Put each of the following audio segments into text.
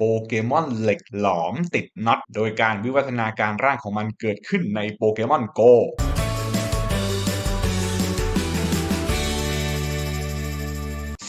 โปเกมอนเหล็กหลอมติดน็อตโดยการวิวัฒนาการร่างของมันเกิดขึ้นในโปเกมอนโก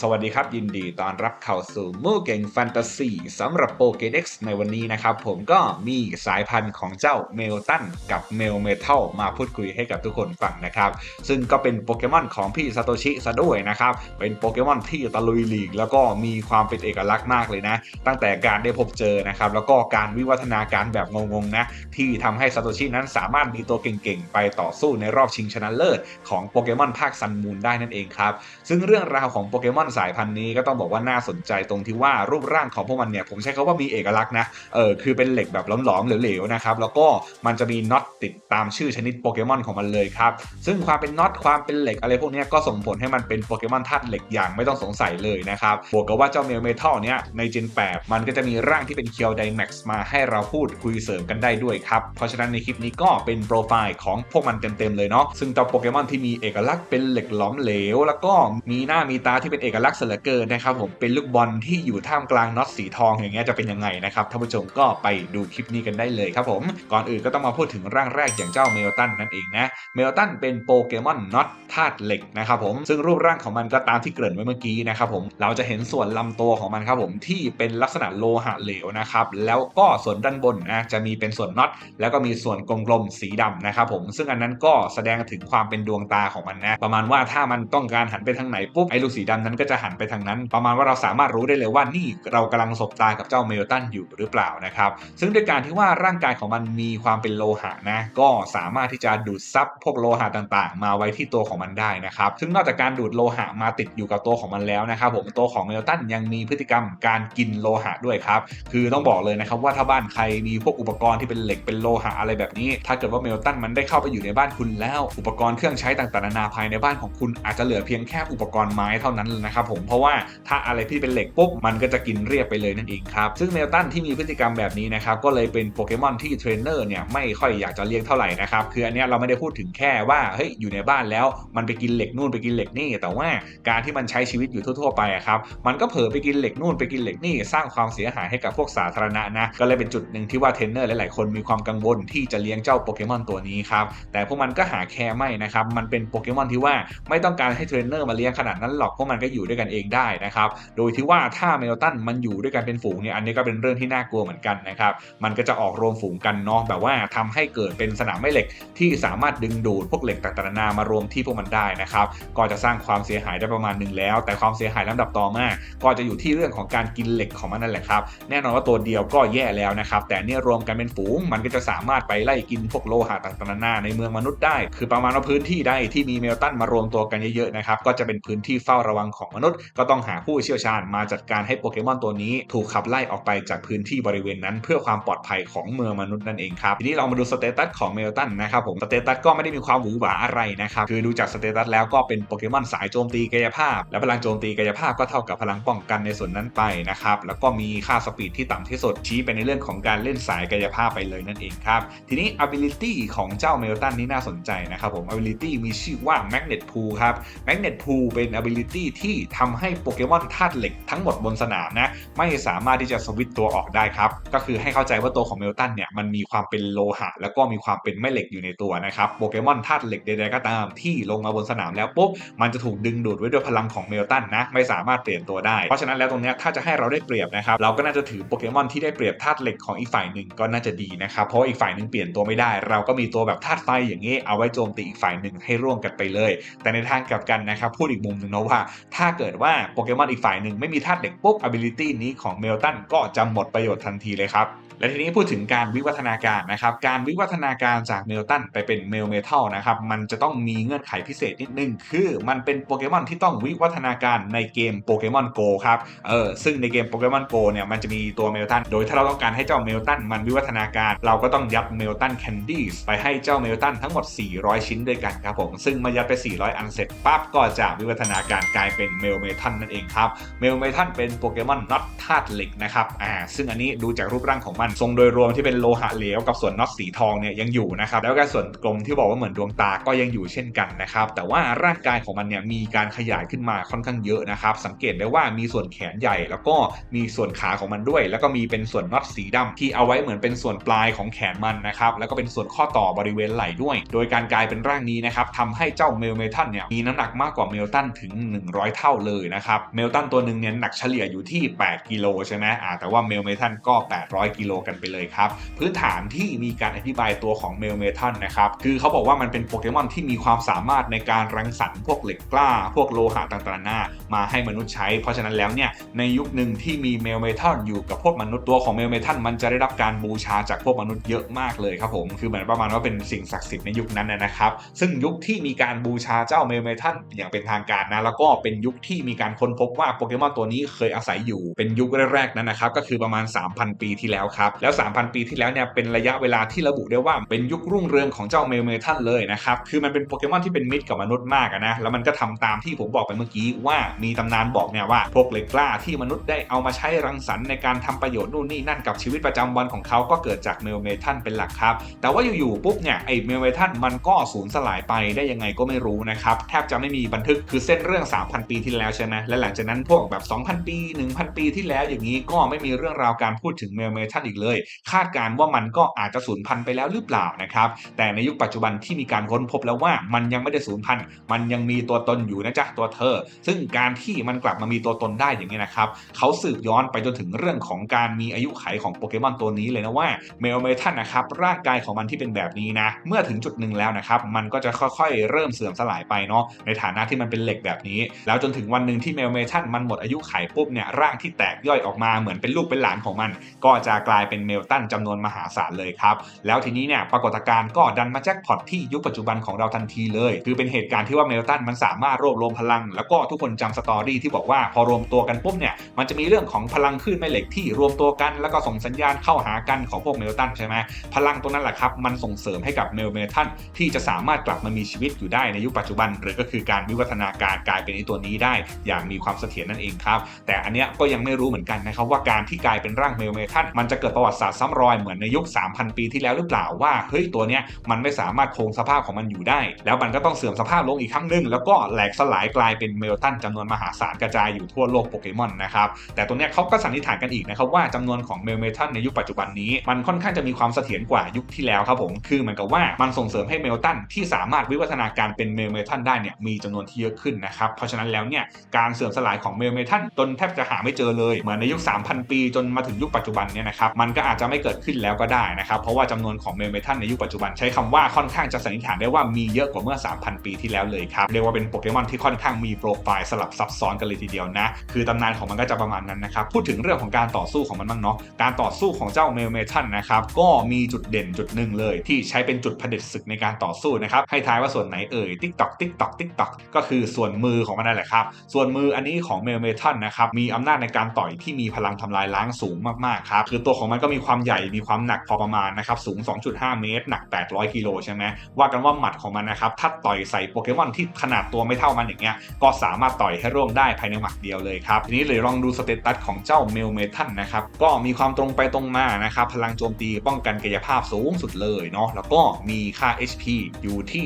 สวัสดีครับ ยินดีตอนรับเข้าสู่มู่เก่งแฟนตาซีสำหรับโปเกเด็กซ์ในวันนี้นะครับ ผมก็มีสายพันธุ์ของเจ้าเมลตันกับเมลเมทัลมาพูดคุยให้กับทุกคนฟังนะครับ ซึ่งก็เป็นโปเกมอนของพี่ซาโตชิซะด้วยนะครับ เป็นโปเกมอนที่ตะลุยลีก แล้วก็มีความเป็นเอกลักษณ์มากเลยนะ ตั้งแต่การได้พบเจอนะครับ แล้วก็การวิวัฒนาการแบบงงๆนะที่ทำให้ซาโตชินั้นสามารถมีตัวเก่งๆ ไปต่อสู้ในรอบชิงชนะเลิศของโปเกมอนภาคซันมูนได้นั่นเองครับซึ่งเรื่องราวของโปเกมอนสายพันธุ์นี้ก็ต้องบอกว่าน่าสนใจตรงที่ว่ารูปร่างของพวกมันเนี่ยผมใช้คาว่ามีเอกลักษณ์นะเออคือเป็นเหล็กแบบหลอมๆเหลวๆนะครับแล้วก็มันจะมีน็อตติดตามชื่อชนิดโปเกมอนของมันเลยครับซึ่งความเป็นน็อตความเป็นเหล็กอะไรพวกนี้ก็ส่งผลให้มันเป็นโปเกมอนธาตุเหล็กอย่างไม่ต้องสงสัยเลยนะครับบวกกับว่าเจ้าเมลเมทัลเนี้ยในเจน8มันก็จะมีร่างที่เป็นเคียวไดแม็กซ์มาให้เราพูดคุยเสริมกันได้ด้วยครับเพราะฉะนั้นในคลิปนี้ก็เป็นโปรไฟล์ของพวกมันเต็มๆเลยเนาะซึ่งเจ้าโปเกมอนที่มีเอกลักษณ์เป็นเหล็กหลอมเหลว แล้วก็มีหน้ามีตาที่เป็นเอกลักษณ์เสยเหลือเกินนะครับผมเป็นลูกบอลที่อยู่ท่ามกลางน็อตสีทองอย่างเงี้ยจะเป็นยังไงนะครับท่านผู้ชมก็ไปดูคลิปนี้กันได้เลยครับผม ก่อนอื่นก็ต้องมาพูดถึงร่างแรกอย่างเจ้าเมลตันนั่นเองนะเมลตันเป็นโปเกมอนน็อตธาตุเหล็กนะครับผมซึ่งรูปร่างของมันก็ตามที่เกริ่นไว้เมื่อกี้นะครับผมเราจะเห็นส่วนลำตัวของมันครับผมที่เป็นลักษณะโลหะเหลวนะครับแล้วก็ส่วนด้านบนนะจะมีเป็นส่วนน็อตแล้วก็มีส่วนกลมๆสีดำนะครับผมซึ่งอันนั้นก็แสดงถึงความเป็นดวงตาของมันนะประมาณว่าถ้ามันต้องการหันไปทางไหนปุ๊บไอ้ลูกสีดำนั้นก็จะหันไปทางนั้น ประมาณว่าเราสามารถรู้ได้เลยว่านี่เรากำลังสบตากับเจ้าเมลตันอยู่หรือเปล่านะครับ ซึ่งด้วยการที่ว่าร่างกายของมันมีความเป็นโลหะนะ ก็สามารถที่จะดูดซับพวกโลหะต่างๆ มาไว้ที่ตัวของมันได้นะครับ ซึ่งนอกจากการดูดโลหะมาติดอยู่กับตัวของมันแล้วนะครับผมตัวของเมลตันยังมีพฤติกรรมการกินโลหะด้วยครับ คือต้องบอกเลยนะครับว่าถ้าบ้านใครมีพวกอุปกรณ์ที่เป็นเหล็กเป็นโลหะอะไรแบบนี้ ถ้าเกิดว่าเมลตันมันได้เข้าไปอยู่ในบ้านคุณแล้ว อุปกรณ์เครื่องใช้ต่างๆนานาภายในบ้านของคุณอาจจะเหลือเพียงแค่อุปกรณ์ไม้เท่านั้นเลยนะครับผมเพราะว่าถ้าอะไรที่เป็นเหล็กปุ๊บมันก็จะกินเรียบไปเลยนั่นเองครับซึ่งเมลตันที่มีพฤติกรรมแบบนี้นะครับก็เลยเป็นโปเกมอนที่เทรนเนอร์เนี่ยไม่ค่อยอยากจะเลี้ยงเท่าไหร่นะครับคืออันนี้เราไม่ได้พูดถึงแค่ว่าเฮ้ยอยู่ในบ้านแล้วมันไปกินเหล็กนู่นไปกินเหล็กนี่ แต่ว่าการที่มันใช้ชีวิตอยู่ทั่วๆไปครับมันก็เผลอไปกินเหล็กนู่นไปกินเหล็กนี่สร้างความเสียหายให้กับพวกสาธารณะนะก็เลยเป็นจุดหนึ่งที่ว่าเทรนเนอร์หลายๆคนมีความกังวลที่จะเลี้ยงเจ้าโปเกมอนตัวนี้ครับแต่พวกมันก็หาแคร์ไม่นะครับมันเป็นโปเกมอนที่ว่าไม่ต้องการให้เทรนเนอร์มาเลี้ยงขนาดนั้นหรอกพวกมันก็อยูู่่ด้วยกันเองได้นะครับ โดยที่ว่าถ้าเมลตันมันอยู่ด้วยกันเป็นฝูงเนี่ยอันนี้ก็เป็นเรื่องที่น่ากลัวเหมือนกันนะครับ มันก็จะออกรวมฝูงกันเนาะแบบว่าทำให้เกิดเป็นสนามแม่เหล็กที่สามารถดึงดูดพวกเหล็กต่างๆนานามารวมที่พวกมันได้นะครับ ก็จะสร้างความเสียหายได้ประมาณหนึ่งแล้ว แต่ความเสียหายลำดับต่อมา ก็จะอยู่ที่เรื่องของการกินเหล็กของมันนั่นแหละครับ แน่นอนว่าตัวเดียวก็แย่แล้วนะครับ แต่เนี่ยรวมกันเป็นฝูง มันก็จะสามารถไปไล่กินพวกโลหะต่างๆนานาในเมืองมนุษย์ได้ คือประมาณว่าพื้นที่ใดที่มีเมลตันมารวมตัวกันเยอะๆนะครับ ก็จะเป็นพื้นที่เฝ้าระวังของมนุษย์ ก็ต้องหาผู้เชี่ยวชาญมาจัดการให้โปเกมอนตัวนี้ ถูกขับไล่ออกไปจากพื้นที่บริเวณนั้น เพื่อความปลอดภัยของเมืองมนุษย์นั่นเองครับทีนี้เรามาดูสเตตัสของเมลตันนะครับผมสเตตัสก็ไม่ได้มีความหวือหวาอะไรนะครับคือดูจากสเตตัสแล้วก็เป็นโปเกมอนสายโจมตีกายภาพ และพลังโจมตีกายภาพก็เท่ากับพลังป้องกันในส่วนนั้นไปนะครับแล้วก็มีค่าสปีดที่ต่ำที่สุดชี้ไปในเรื่องของการเล่นสายกายภาพไปเลยนั่นเองครับทีนี้ ability ของเจ้าเมลตันนี่น่าสนใจนะครับผม ability มีชื่อว่า magnet pool ครับ magnet pool เป็น ability ที่ทำให้โปเกมอนธาตุเหล็กทั้งหมดบนสนามนะไม่สามารถที่จะสวิตตัวออกได้ครับก็คือให้เข้าใจว่าตัวของเมลตันเนี่ยมันมีความเป็นโลหะ แล้วก็มีความเป็นแม่เหล็กอยู่ในตัวนะครับโปเกมอนธาตุเหล็กใดๆก็ตามที่ลงมาบนสนามแล้วปุ๊บมันจะถูกดึงดูดไว้ด้วยพลังของเมลตันนะไม่สามารถเปลี่ยนตัวได้ เพราะฉะนั้นแล้วตรงนี้ถ้าจะให้เราได้เปรียบนะครับเราก็น่าจะถือโปเกมอนที่ได้เปรียบธาตุเหล็กของอีกฝ่ายหนึ่งก็น่าจะดีนะครับเพราะอีกฝ่ายหนึ่งเปลี่ยนตัวไม่ได้ เราก็มีตัวแบบธาตุไฟอย่างนี้เอาไว้โจมตีอีกฝ่ายหนึ่งให้ร่วมกันไปเลย แต่ในทางกลับกันนะครับพูดอีกมุมหนึ่งนะว่าถ้าเกิดว่าโปเกมอนอีกฝ่ายหนึ่งไม่มีธาตุเหล็กปุ๊บ ability นี้ของเมลตันก็จะหมดประโยชน์ทันทีเลยครับ และทีนี้พูดถึงการวิวัฒนาการนะครับ การวิวัฒนาการจากเมลตันไปเป็นเมลเมทัลนะครับ มันจะต้องมีเงื่อนไขพิเศษนิดนึง คือมันเป็นโปเกมอนที่ต้องวิวัฒนาการในเกมโปเกมอนโกครับ เออ ซึ่งในเกมโปเกมอนโกเนี่ย มันจะมีตัวเมลตัน โดยถ้าเราต้องการให้เจ้าเมลตันมันวิวัฒนาการ เราก็ต้องยัดเมลตันแคนดี้ไปให้เจ้าเมลตันทั้งหมด 400 ชิ้นด้วยกันครับผม ซึ่งมายัดไป 400 อันเสร็จปั๊บก็จะวิวัฒนาการกลายเป็นเมลเมทันนั่นเองครับ เมลเมทันเป็นโปเกมอนน็อตธาตุเหล็กนะครับอ่าซึ่งอันนี้ดูจากรูปร่างของมันทรงโดยรวมที่เป็นโลหะเหลวกับส่วนน็อตสีทองเนี่ยยังอยู่นะครับแล้วก็ส่วนกลมที่บอกว่าเหมือนดวงตาก็ยังอยู่เช่นกันนะครับแต่ว่าร่างกายของมันเนี่ยมีการขยายขึ้นมาค่อนข้างเยอะนะครับสังเกตได้ว่ามีส่วนแขนใหญ่ แล้วก็มีส่วนขาของมันด้วย แล้วก็มีเป็นส่วนน็อตสีดำที่เอาไว้เหมือนเป็นส่วนปลายของแขนมันนะครับแล้วก็เป็นส่วนข้อต่อบริเวณไหล่ด้วย โดยการกลายเป็นร่างนี้นะครับทำให้เจ้าเมลเมทันเนี่ยมีน้ำหนักมากกว่าเมลตันถึง 100 เท่าเลยนะครับเมลตันตัวหนึ่งเนี่ยหนักเฉลี่ยอยู่ที่ 8 กิโลใช่ไหมอ่าแต่ว่าเมลเมทันก็ 800 กิโลกันไปเลยครับพื้นฐานที่มีการอธิบายตัวของเมลเมทันนะครับคือเขาบอกว่ามันเป็นโปเกมอนที่มีความสามารถในการรังสรรค์พวกเหล็กกล้า พวกโลหะต่างๆนานามาให้มนุษย์ใช้ เพราะฉะนั้นแล้วเนี่ยในยุคหนึ่งที่มีเมลเมทัลอยู่กับพวกมนุษย์ตัวของเมลเมทัลมันจะได้รับการบูชาจากพวกมนุษย์เยอะมากเลยครับผมคือเหมือนประมาณว่าเป็นสิ่งศักดิ์สิทธิ์ในยุคนั้นนะครับ ซึ่งยุคที่มีการบูชาเจ้าเมลเมทัลอย่างเป็นทางการนะแล้วก็เป็นยุคที่มีการค้นพบว่าโปเกมอนตัวนี้เคยอาศัยอยู่เป็นยุคแรกๆนั้นนะครับก็คือประมาณ 3,000 ปีที่แล้วครับแล้ว 3,000 ปีที่แล้วเนี่ยเป็นระยะเวลาที่ระบุได้ว่าเป็นยุครุ่งเรืองของเจ้าเมลเมทัลเลยนะครับคือมันเป็นโปเกมอนที่เป็นมิตรกับมนุษย์มากนะแล้วมันก็ทำตามที่ผมบอกไปเมื่อกี้ว่ามีตำนานบอกเนี่ยว่าพวกเหล็กกล้าที่มนุษย์ได้เอามาใช้รังสรรค์ในการทำประโยชน์นู่นนี่นั่นกับชีวิตประจำวันของเขาก็เกิดจากเมลเมทัลเป็นหลักครับ แต่ว่าอยู่ๆปุ๊บเนี่ยไอเมลเมทัลมันก็สูญสลายไปได้ยังไงก็ไม่รู้นะครับแทบจะไม่มีบันทึกคือเส้นเรื่อง 3,000 ปีที่แล้วใช่ไหมและหลังจากนั้นพวกแบบ 2,000 ปี 1,000 ปีที่แล้วอย่างนี้ก็ไม่มีเรื่องราวการพูดถึงเมลเมทัลอีกเลย คาดการ์ว่ามันก็อาจจะสูญพันธุ์ไปแล้วหรือเปล่านะครับ แต่ในยุคปัจจุบันที่มีการค้นพบแล้วว่ามันยังไม่ได้สูญพันธุ์ มันยังมีตัวตนอยู่นะจ๊ะตัวเธอ ซึ่งการที่มันกลับมามีตัวตนได้อย่างนี้นะครับเขาสืบย้อนไปจนถึงเรื่องของการมีอายุไขของโปเกมอนตัวนี้เลยนะว่าเมลเมทัลนะครับร่างกายของมันที่เป็นแบบนี้นะ เมื่อถึงจุดหนึ่งแล้วนะครับมันก็จะค่อยๆ เริ่มเสื่อมสลายไปเนาะในฐานะที่มันเป็นเหล็กแบบนี้ แล้วจนถึงถึงวันหนึ่งที่เมลเมทัลมันหมดอายุไขปุ๊บเนี่ยร่างที่แตกย่อยออกมาเหมือนเป็นลูกเป็นหลานของมัน ก็จะกลายเป็นเมลตันจำนวนมหาศาลเลยครับ แล้วทีนี้เนี่ยปรากฏการณ์ก็ดันมาแจ็คพอตที่ยุคปัจจุบันของเราทันทีเลย คือเป็นเหตุการณ์ที่ว่าเมลตันมันสามารถรวบรวมพลัง แล้วก็ทุกคนจำสตอรี่ที่บอกว่าพอรวมตัวกันปุ๊บเนี่ยมันจะมีเรื่องของพลังคลื่นแม่เหล็กที่รวมตัวกัน แล้วก็ส่งสัญญาณเข้าหากันของพวกเมลตันใช่ไหมพลังตรงนั้นแหละครับมันส่งเสริมให้กับเมลเมทัลที่จะสามารถกลับมามีชีวิตอยู่ได้ในยุคปัจจุบันหรือก็คือการวิวัฒนาการกลายเป็นไอตัวนี้ได้อย่างมีความเสถียรนั่นเองครับ แต่อันเนี้ยก็ยังไม่รู้เหมือนกันนะครับว่าการที่กลายเป็นร่างเมลเมทัลมันจะเกิดประวัติศาสตร์ซ้ำรอยเหมือนในยุค 3,000 ปีที่แล้วหรือเปล่าว่าเฮ้ยตัวเนี้ยมันไม่สามารถคงสภาพของมันอยู่ได้ แล้วมันก็ต้องเสื่อมสภาพลงอีกครั้งหนึ่งแล้วก็แหลกสลายกลายเป็นเมลตันจำนวนมหาศาลกระจายอยู่ทั่วโลกโปเกมอนนะครับแต่ตัวเนี้ยเขาก็สันนิษฐานกันอีกนะครับว่าจำนวนของเมลเมทัลในยุคปัจจุบันนี้มันค่อนข้างจะมีความเสถียรกว่ายุคที่แล้วครับผมคือเหมือนกับว่ามันส่งเสริมให้เมลตันที่สามารถวิวัฒนาการเป็นเมลเมทัลได้เนี่ยมีจำนวนที่เยอะขึ้นนะครับเพราะฉะนั้นแล้วเนี่ยการเสื่อมสลายของเมลเมทัลจนแทบจะหาไม่เจอเลยเหมือนในยุค 3,000 ปีจนมาถึงยุคปัจจุบันเนี่ยนะครับมันก็อาจจะไม่เกิดขึ้นแล้วก็ได้นะครับเพราะว่าจำนวนของเมลเมทัลในยุคปัจจุบันใช้คำว่าค่อนข้างจะสันนิษฐานได้ว่ามีเยอะกว่าเมื่อ 3,000 ปีที่แล้วเลยครับเรียกว่าเป็นโปเกมอนที่ค่อนข้างมีโปรไฟล์สลับซับซ้อนกันเลยทีเดียวนะคือตำนานของมันก็จะประมาณนั้นนะครับพูดถึงเรื่องของการต่อสู้ของมันบ้างเนาะการต่อสู้ของเจ้าเมลเมทัลนะครับก็มีจุดเด่นจุดหนึ่งเลย ที่ใช้เป็นจุดผด็จศึกในการต่อสู้นะครับให้ทายว่าส่วนไหนเอ่ยติ๊กตอกติ๊กตอกติ๊กตอกก็คือส่วนมือของมันนั่นแหละครับส่วนมืออันนี้ของเมลเมทัลนะครับ มีอำนาจในการต่อยที่มีพลังทำลายล้างสูงมากๆครับ คือตัวของมันก็มีความใหญ่ มีความหนักพอประมาณนะครับ สูง 2.5 เมตร หนัก 800 กิโลใช่ไหมว่ากันว่าหมัดของมันนะครับ ถ้าต่อยใส่โปเกมอนที่ขนาดตัวไม่เท่ามันอย่างเงี้ย ก็สามารถต่อยให้ร่วงได้ภายในหมัดเดียวเลยครับ ทีนี้เลยลองดูสเตตัสของเจ้าเมลเมทัลนะครับ ก็มีความตรงไปตรงมานะครับ พลังโจมตีป้องกันกายภาพสูงสุดเลยเนาะ แล้วก็มีค่า HP อยู่ที่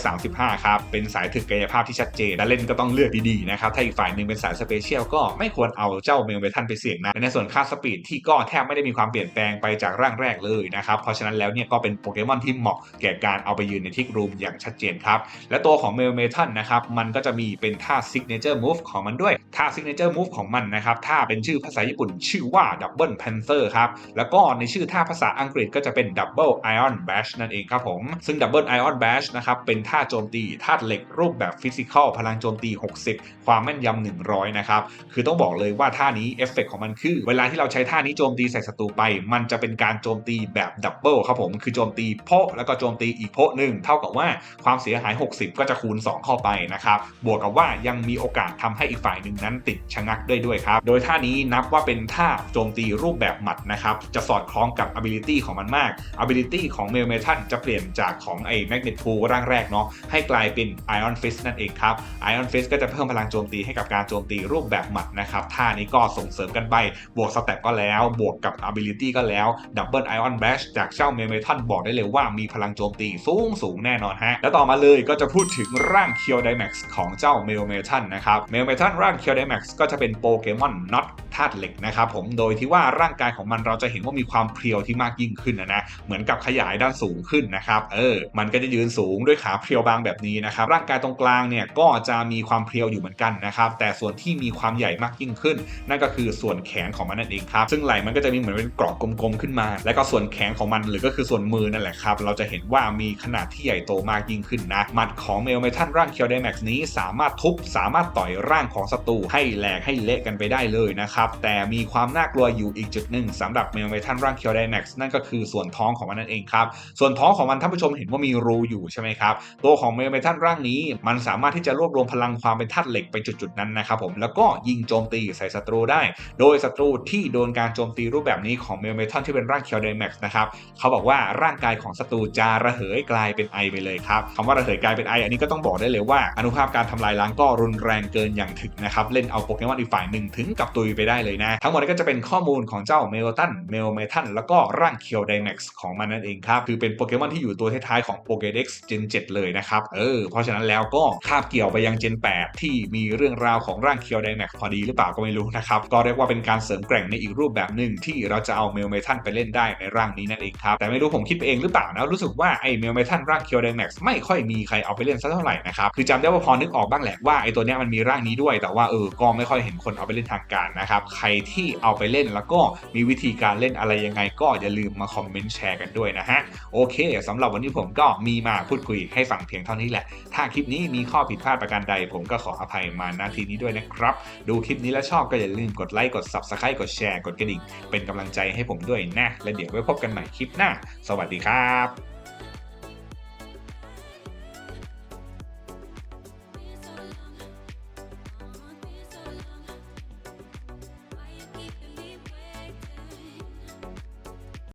135 ครับ เป็นสายถึกกายภาพที่ชัดเจนและเล่นก็ต้องเลือกดีๆนะครับถ้าอีกฝ่ายหนึ่งเป็นสายสเปเชียลก็ไม่ควรเอาเจ้าเมลเมทันไปเสี่ยงนะในส่วนค่าสปีดที่ก็แทบไม่ได้มีความเปลี่ยนแปลงไปจากร่างแรกเลยนะครับเพราะฉะนั้นแล้วเนี่ยก็เป็นโปเกมอนที่เหมาะแก่การเอาไปยืนในทิกรูมอย่างชัดเจนครับและตัวของเมลเมทันนะครับมันก็จะมีเป็นท่า signature move ของมันด้วยท่า signature move ของมันนะครับท่าเป็นชื่อภาษาญี่ปุ่นชื่อว่า double panther ครับแล้วก็ในชื่อท่าภาษาอังกฤษก็จะเป็น double iron bash นั่นเองครับผมซึ่ง double iron bash นะครับเป็นท่าโจมตีธาตุเหล็กรูปแบบฟิสิกอลพลังโจมตี60ความแม่นยำ100 นะครับ คือต้องบอกเลยว่าท่านี้เอฟเฟกของมันคือ เวลาที่เราใช้ท่านี้โจมตีใส่ศัตรูไป มันจะเป็นการโจมตีแบบดับเบิลครับผม คือโจมตีโพแล้วก็โจมตีอีกโพหนึ่งเท่ากับว่าความเสียหาย 60 ก็จะคูณ 2 เข้าไปนะครับ บวกกับว่ายังมีโอกาสทำให้อีกฝ่ายหนึ่งนั้นติดชะงักได้ด้วยครับ โดยท่านี้นับว่าเป็นท่าโจมตีรูปแบบหมัดนะครับ จะสอดคล้องกับ ability ของมันมาก ability ของเมลเมทันจะเปลี่ยนจากของไอ้ magnet pool ร่างแรกเนาะให้กลายเป็น iron fist นั่นเองครับ iron fist ก็จะเพิ่มพลังโจมตีให้กับการโจมตีรูปแบบหมัดนะครับท่านี้ก็ส่งเสริมกันไป บวกสแต็กก็แล้ว บวกกับ ability ก็แล้วดับเบิลไอออนแบชจากเจ้าเมเมทันบอกได้เลยว่ามีพลังโจมตีสูงสูงแน่นอนฮะ แล้วต่อมาเลยก็จะพูดถึงร่างเคียวไดแม็กซ์ของเจ้าเมลเมทันนะครับเมลเมทันร่างเคียวไดแม็กซ์ก็จะเป็นโปเกมอนน็อตธาตุเหล็กนะครับผมโดยที่ว่าร่างกายของมันเราจะเห็นว่ามีความเพรียวที่มากยิ่งขึ้นนะนะเหมือนกับขยายด้านสูงขึ้นนะครับเออมันก็จะยืนสูงด้วยขาเพรียวบางแบบนี้นะครับร่างกายตรงกลางเนี่ยก็จะมีความเพรียวอยู่เหมือนกันนะครับ แต่ส่วนที่มีความใหญ่มากยิ่งขึ้น นั่นก็คือส่วนแขนของมันนั่นเองครับ ซึ่งไหล่มันก็จะมีเหมือนเป็นกรอบกลมๆขึ้นมา แล้วก็ส่วนแขนของมันหรือก็คือส่วนมือนั่นแหละครับ เราจะเห็นว่ามีขนาดที่ใหญ่โตมากยิ่งขึ้นนะหมัดของเมลเมทันร่างเคียวไดแม็กซ์นี้ สามารถทุบสามารถต่อยร่างของศัตรูให้แหลกให้เละกันไปได้เลยนะครับแต่มีความน่ากลัวอยู่อีกจุดหนึ่งสำหรับเมลเมทันร่างเคียวไดแม็กซ์นั่นก็คือส่วนท้องของมันนั่นเองครับส่วนท้องของมันท่านผู้ชมเห็นว่ามีรูอยู่ใช่ไหมครับตัวของเมลเมทันร่างนี้มันสามารถที่จะรวบรวมพลังความเป็นธาตุเหล็กไปจุดๆนั้นนะครับผมแล้วก็ยิงโจมตีใส่ศัตรูได้ โดยศัตรูที่โดนการโจมตีรูปแบบนี้ของเมลเมทันที่เป็นร่างเคียวไดแม็กซ์นะครับเขาบอกว่าร่างกายของศัตรูจะระเหยกลายเป็นไอไปเลยครับคำว่าระเหยกลายเป็นไออันนี้ก็ต้องบอกได้เลยว่าอนุภาพการทำลายล้างก็รุนแรงเกินอย่างถึงนะครับเล่นเอาโปเกมอนอีกฝ่ายหนึ่งถึงกับตุยไปได้เลยนะ ทั้งหมดนี้ก็จะเป็นข้อมูลของเจ้าเมลตันเมลเมทันแล้วก็ร่างเคียวไดแม็กซ์ของมันนั่นเองครับคือเป็นโปเกมอนที่อยู่ตัวท้ายๆของโปเกเด็กซ์ Gen 7เลยนะครับเออเพราะฉะนั้นแล้วก็คาบเกี่ยวไปยัง Gen 8ที่มีเรื่องราวของร่างเคียวไดแม็กพอดีหรือเปล่าก็ไม่รู้นะครับ ก็เรียกว่าเป็นการเสริมแกร่งในอีกรูปแบบหนึ่งที่เราจะเอาเมลเมทันไปเล่นได้ในร่างนี้นั่นเองครับ แต่ไม่รู้ผมคิดไปเองหรือเปล่านะรู้สึกว่าไอ้เมลเมทันร่างเคียวไดแม็กไม่ค่อยมีใครเอาไปเล่นสักเท่าไหร่นะครับคือจำได้ว่าพอนึกออกบ้างแหละว่าไอ้ตัวเนี้ยมันมีร่างนี้ด้วย แต่ว่าเออก็ไม่ค่อยเห็นคนเอาไปเล่นทางการนะครับใครที่เอาไปเล่นแล้วก็มีวิธีการเล่นอะไรยังไง ก็อย่าลืมมาคอมเมนต์แชร์กันด้วยนะฮะโอเคสำหรับวันนี้ผมก็มีมาพูดคุยให้ฟังเพียงเท่านี้แหละ ถ้าคลิปนี้มีข้อผิดพลาดประการใดผมก็ขออภัยมาณทีนี้ด้วยนะครับ ดูคลิปนี้แล้วชอบก็อย่าลืมกดไลค์กด Subscribe กดแชร์กดกระดิ่งเป็นกำลังใจให้ผมด้วยนะ และเดี๋ยวไว้พบกันใหม่คลิปหน้า สวัสดีครับ